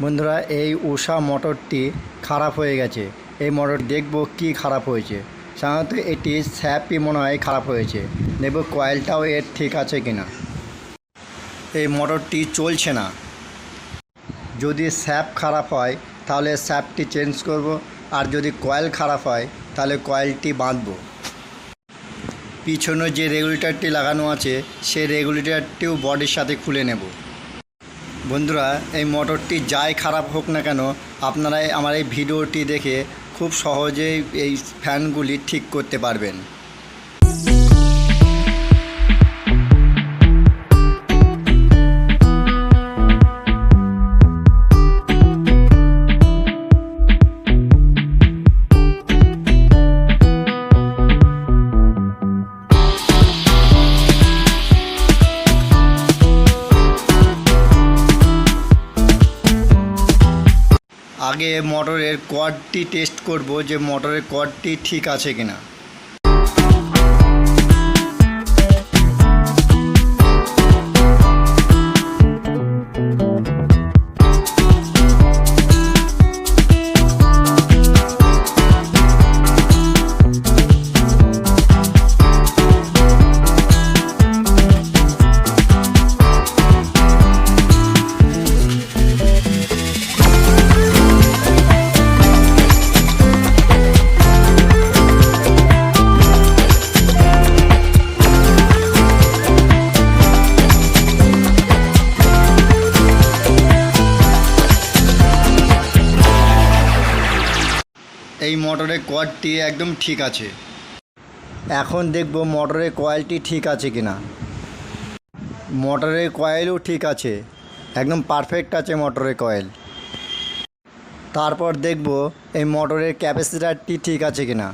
বন্ধুরা, এই উষা মোটরটি খারাপ হয়ে গেছে। এই মোটর দেখব কি খারাপ হয়েছে। সাধারণত এটি স্যাপই মনে হয় খারাপ হয়েছে। দেখব কয়েলটাও এর ঠিক আছে কিনা। এই মোটরটি চলছে না। যদি স্যাপ খারাপ হয়, তাহলে স্যাপটি চেঞ্জ করব। আর যদি কয়েল খারাপ হয়, তাহলে কয়েলটি বাঁধবো। পিছনে যে রেগুলেটরটি লাগানো আছে, সেই রেগুলেটরটিও বডির সাথে খুলে নেব। বন্ধুরা, এই মোটরটি যাই খারাপ হোক না কেন আপনারা আমার এই ভিডিওটি দেখে খুব সহজেই এই ফ্যানগুলি ঠিক করতে পারবেন। মোটরের কর্ডটি টেস্ট করব যে মোটরের কর্ডটি ঠিক আছে কিনা। এই মোটরের কর্ডটি একদম ঠিক আছে। এখন দেখব মোটরের কয়েলটি ঠিক আছে কিনা। মোটরের কয়েলও ঠিক আছে, একদম পারফেক্ট আছে মোটরের কয়েল তারপর দেখব এই মোটরের ক্যাপাসিটারটি ঠিক আছে কিনা।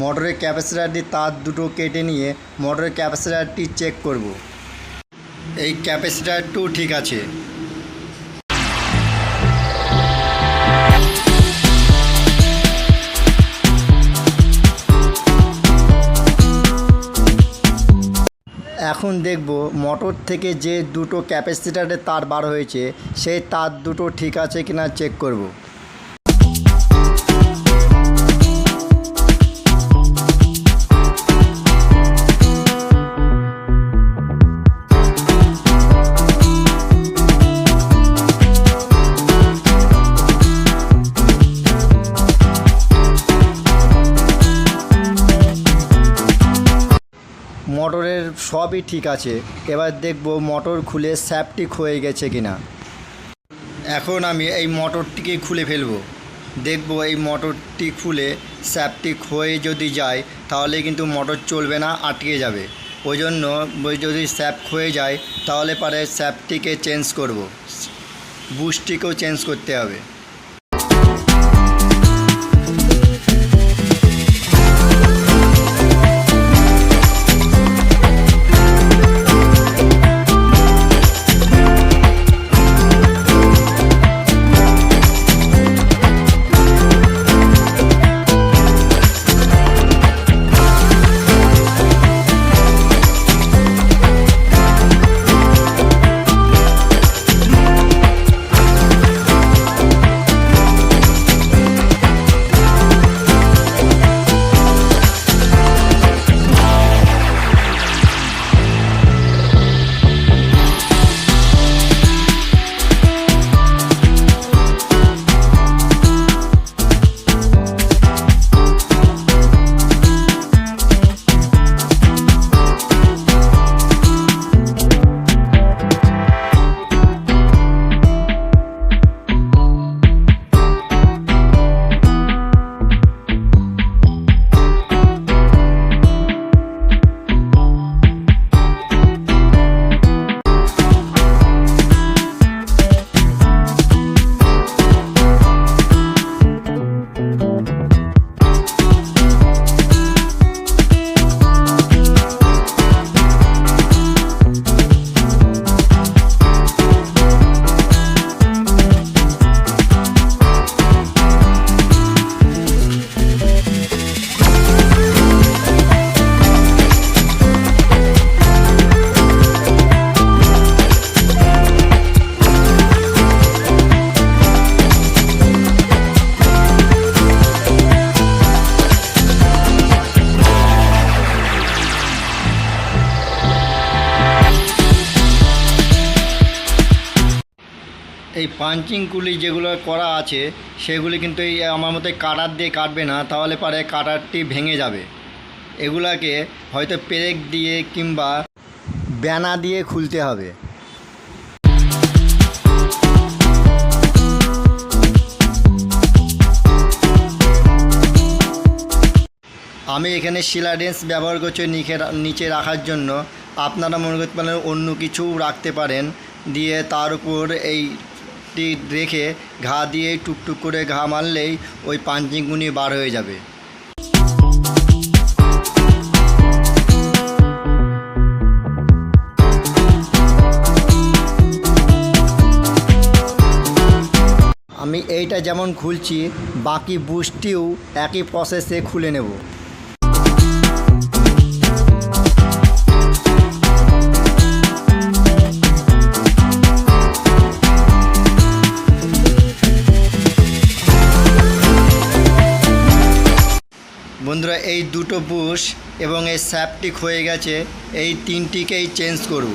মোটরের ক্যাপাসিটারটি তার দুটো কেটে নিয়ে মোটরের ক্যাপাসিটারটি চেক করব। এই ক্যাপাসিটারটিও ঠিক আছে। এখন দেখব মোটর থেকে যে দুটো ক্যাপাসিটারের তার বার হয়েছে, সেই তার দুটো ঠিক আছে কিনা চেক করব। মোটরের সবই ঠিক আছে। এবার দেখব মোটর খুলে স্যাপটিক হয়ে গেছে কিনা। এখন আমি এই মোটরটিকে খুলে ফেলব। দেখব এই মোটরটি খুলে স্যাপটিক হয়ে যদি যায়, তাহলে কিন্তু মোটর চলবে না, আটকে যাবে। ওই জন্য যদি স্যাপ হয়ে যায়, তাহলে পরে স্যাপটিকে চেঞ্জ করব। বুস্টটিকেও চেঞ্জ করতে হবে। এই পাঞ্চিংগুলি যেগুলো করা আছে, সেগুলি কিন্তু এই আমার মতে কাটার দিয়ে কাটবে না, তাহলে পারে কাটারটি ভেঙে যাবে। এগুলাকে হয়তো পেরেক দিয়ে কিংবা ব্যানা দিয়ে খুলতে হবে। আমি এখানে শিলাডেন্স ব্যবহার করছি নিচে নিচে রাখার জন্য। আপনারা মনে করতে পারেন অন্য কিছু রাখতে পারেন, দিয়ে তার উপর এইটি রেখে ঘা দিয়ে টুকটুক করে ঘা মারলেই ওই পাঞ্চিংগুনি বার হয়ে যাবে। আমি এইটা যেমন খুলছি, বাকি বুস্টিও একই প্রসেসে খুলে নেব। বন্ধুরা, এই দুটো বুশ এবং এই স্যাপটিক হয়ে গেছে, এই তিনটিকেই চেঞ্জ করব।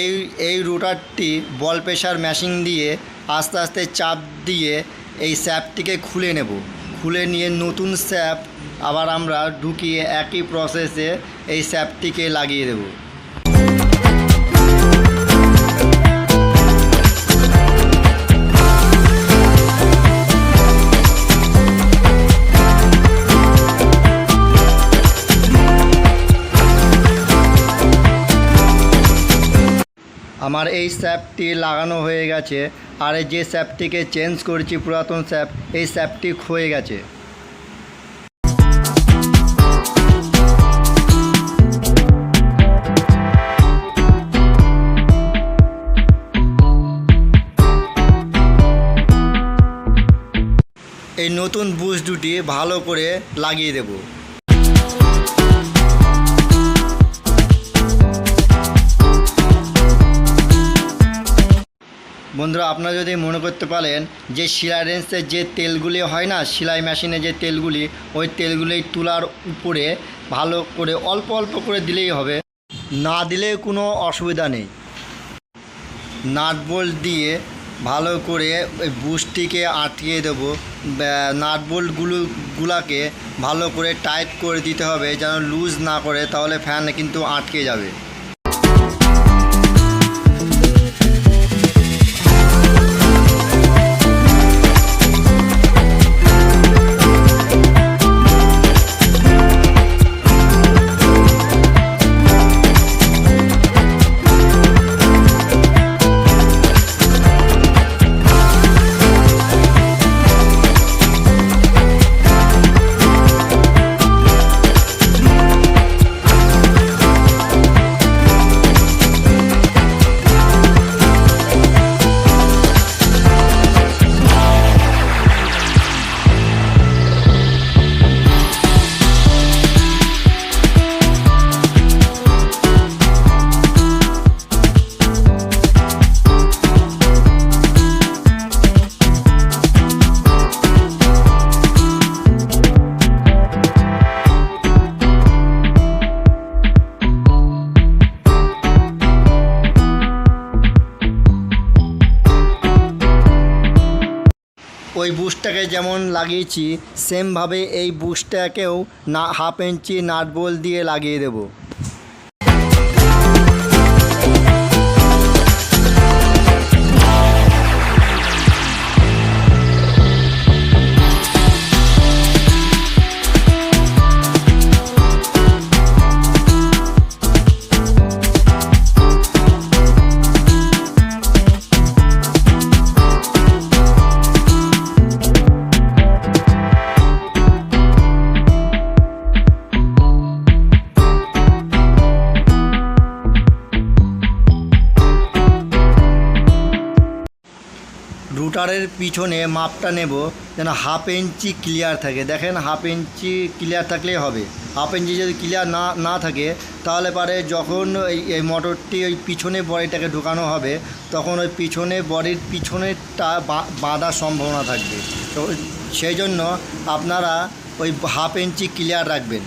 এই এই রোটারটি বল প্রেশার মেশিন দিয়ে আস্তে আস্তে চাপ দিয়ে এই স্যাপটিকে খুলে নেব। খুলে নিয়ে নতুন স্যাপ আবার আমরা ঢুকিয়ে একই প্রসেসে এই স্যাপটিকে লাগিয়ে দেবো। আমার এই স্যাপটি লাগানো হয়ে গেছে। আর যে স্যাপটিকে চেঞ্জ করেছি, পুরাতন স্যাপ, এই স্যাপটি ক্ষয়ে গেছে। এই নতুন বুশ দুটি ভালো করে লাগিয়ে দেবো। বন্ধুরা, আপনারা যদি মনে করতে পারেন যে শিলারেন্সের যে তেলগুলি হয় না, সেলাই মেশিনে যে তেলগুলি, ওই তেলগুলি তুলার উপরে ভালো করে, অল্প অল্প করে দিলেই হবে। না দিলে কোনো অসুবিধা নেই। নাট বোল্ট দিয়ে ভালো করে ওই বুশটিকে আটকিয়ে দেবো। নাট বোল্টগুলো গুলাকে ভালো করে টাইট করে দিতে হবে, যেন লুজ না করে, তাহলে ফ্যান কিন্তু আটকে যাবে। যেমন লাগিয়েছি সেমভাবে এই বুশটাকেও না হাফ ইঞ্চি নাট বোল দিয়ে লাগিয়ে দেবো। রুটারের পিছনে মাপটা নেব, যেন হাফ ইঞ্চি ক্লিয়ার থাকে। দেখেন, হাফ ইঞ্চি ক্লিয়ার থাকলেই হবে। হাফ ইঞ্চি যদি ক্লিয়ার না না থাকে, তাহলে পারে যখন এই মোটরটি ওই পিছনে বডিটাকে ঢোকানো হবে, তখন ওই পিছনে বডির পিছনেরটা বাঁধার সম্ভাবনা থাকবে। তো সেই জন্য আপনারা ওই হাফ ইঞ্চি ক্লিয়ার রাখবেন।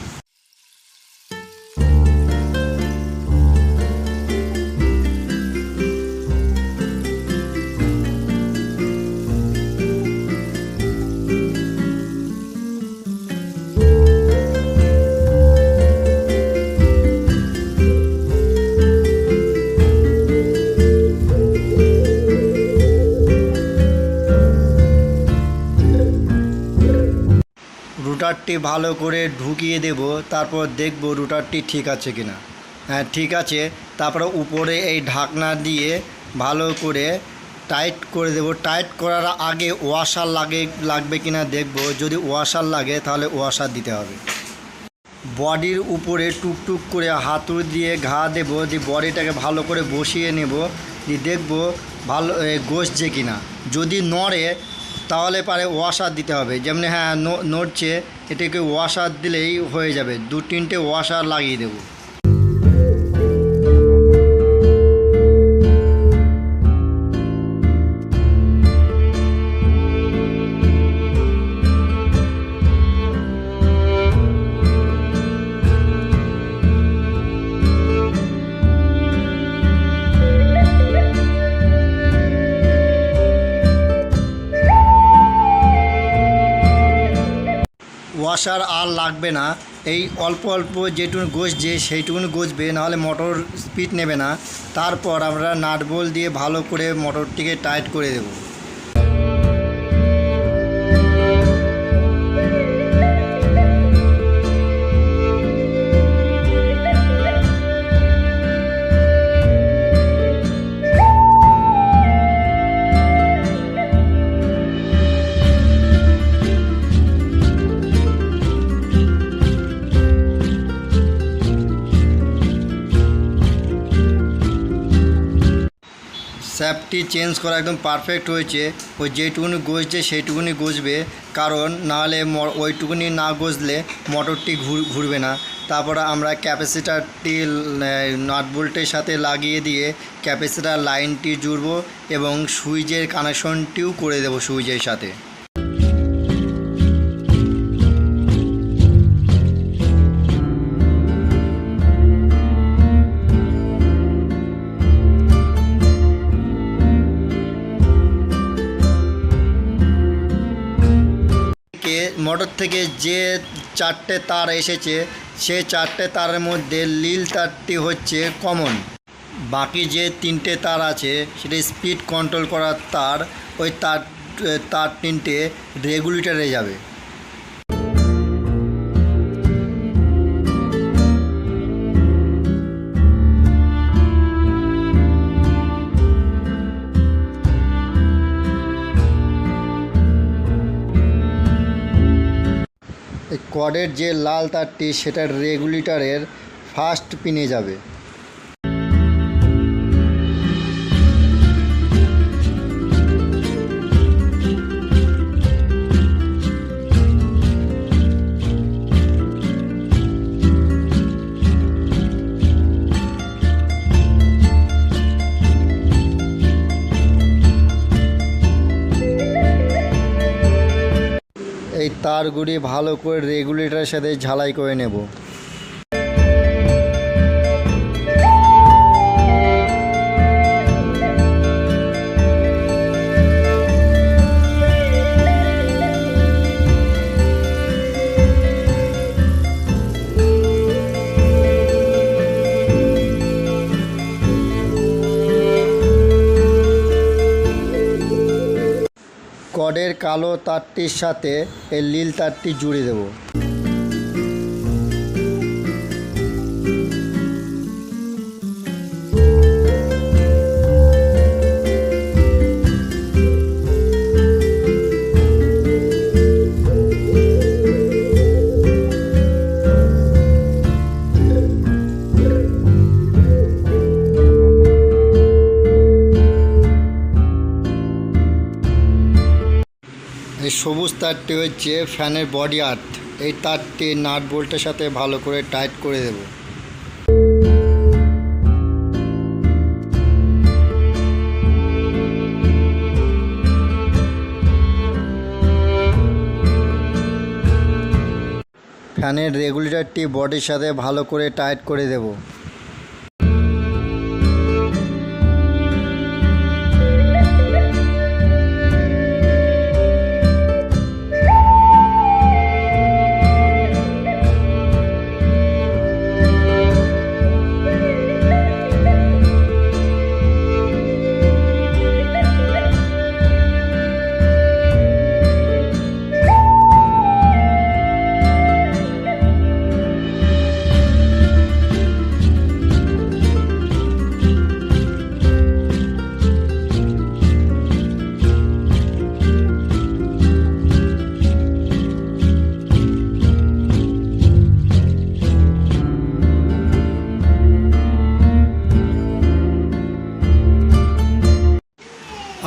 রুটারটি ভালো করে ঢুকিয়ে দেব, তারপর দেখব রুটারটি ঠিক আছে কিনা। হ্যাঁ ঠিক আছে, তারপরে উপরে এই ঢাকনা দিয়ে ভালো করে টাইট করে দেব। টাইট করার আগে ওয়াশার লাগে, লাগবে কিনা দেখব। যদি ওয়াশার লাগে, তাহলে ওয়াশার দিতে হবে। বডির উপরে টুকটুক করে হাতুড়ি দিয়ে ঘা দেবো, দিয়ে বডিটাকে ভালো করে বসিয়ে নেব, দিয়ে দেখব ভালো গসছে কি না যদি নড়ে তাহলে পারে ওয়াশার দিতে হবে। যেমন হ্যাঁ নড়ছে, এটাকে ওয়াশার দিলেই হয়ে যাবে। দু তিনটে ওয়াশার লাগিয়ে দেবো। ওয়াশার আর লাগবে না। এই অল্প অল্প যেটুকু গজছে, সেইটুকুনি গজবে, নাহলে মোটর স্পিড নেবে না। তারপর আমরা নাট বল দিয়ে ভালো করে মোটরটিকে টাইট করে দেবো। স্যাপটি চেঞ্জ করা একদম পারফেক্ট হয়েছে। ওই যেটুকুনি গজছে, সেইটুকুনি গজবে। কারণ নাহলে ওইটুকুনি না গজলে মোটরটি ঘুর ঘুরবে না। তারপরে আমরা ক্যাপাসিটারটি নাট বোল্টের সাথে লাগিয়ে দিয়ে ক্যাপাসিটার লাইনটি জুড়ব এবং সুইচের কানেকশনটিও করে দেবো সুইচের সাথে। মোটর থেকে যে চারটে তার এসেছে, সে চারটে তারের মধ্যে নীল তারটি হচ্ছে কমন। বাকি যে তিনটে তার আছে, সেটা স্পিড কন্ট্রোল করার তার, ওই তার তার তিনটে রেগুলেটরে যাবে। এই কর্ডের যে লাল তারটি সেটার রেগুলেটরের ফার্স্ট পিনে যাবে। তারগুলি ভালো করে রেগুলেটরের সাথে ঝালাই করে নেব। কডের কালো তারটির সাথে এই নীল তারটি জুড়ে দেব। তারটি হচ্ছে ফ্যানের বডি আর্থ। এই তারটি নাট বোল্টের সাথে ভালো করে টাইট করে দেব। ফ্যানের রেগুলেটরটি বডির সাথে ভালো করে টাইট করে দেবো।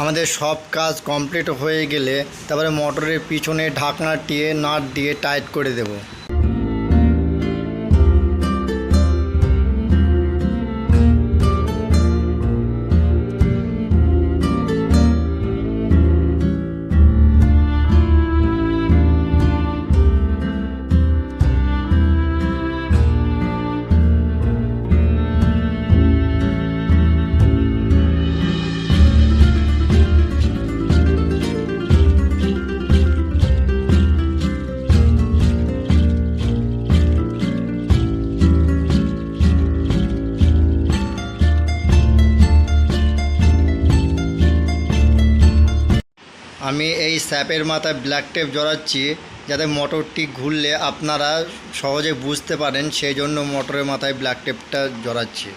আমাদের সব কাজ কমপ্লিট হয়ে গেলে তারপরে মোটরের পিছনে ঢাকনাটি নাট দিয়ে, টাইট করে দেব। আমি এই স্যাপের মাথায় ব্ল্যাক টেপ জড়াচ্ছি যাতে মোটরটি ঘুরলে আপনারা সহজে বুঝতে পারেন সেই জন্য মোটরের মাথায় ব্ল্যাক টেপটা জড়াচ্ছি।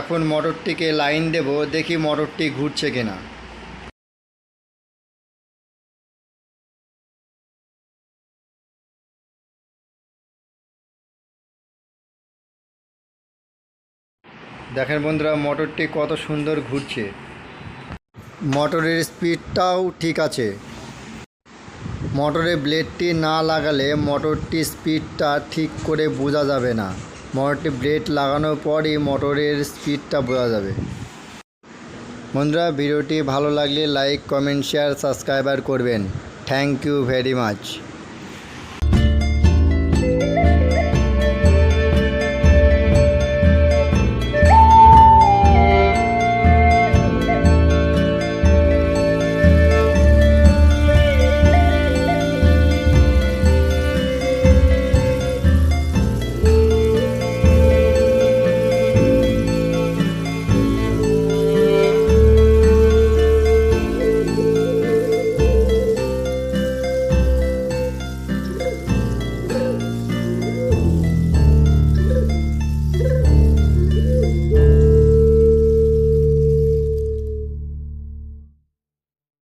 এখন মোটরটিকে লাইন দেব, দেখি মোটরটি ঘুরছে কিনা। দেখেন বন্ধুরা মোটরটি কত সুন্দর ঘুরছে। মোটরের স্পিডটাও ঠিক আছে। মোটরে ব্লেডটি না লাগালে মোটরটি স্পিডটা ঠিক করে বোঝা যাবে না। মোটরটি ব্লেড লাগানোর পরই মোটরের স্পিডটা বোঝা যাবে। বন্ধুরা, ভিডিওটি ভালো লাগলে লাইক, কমেন্ট, শেয়ার, সাবস্ক্রাইবার করবেন। Thank you very much.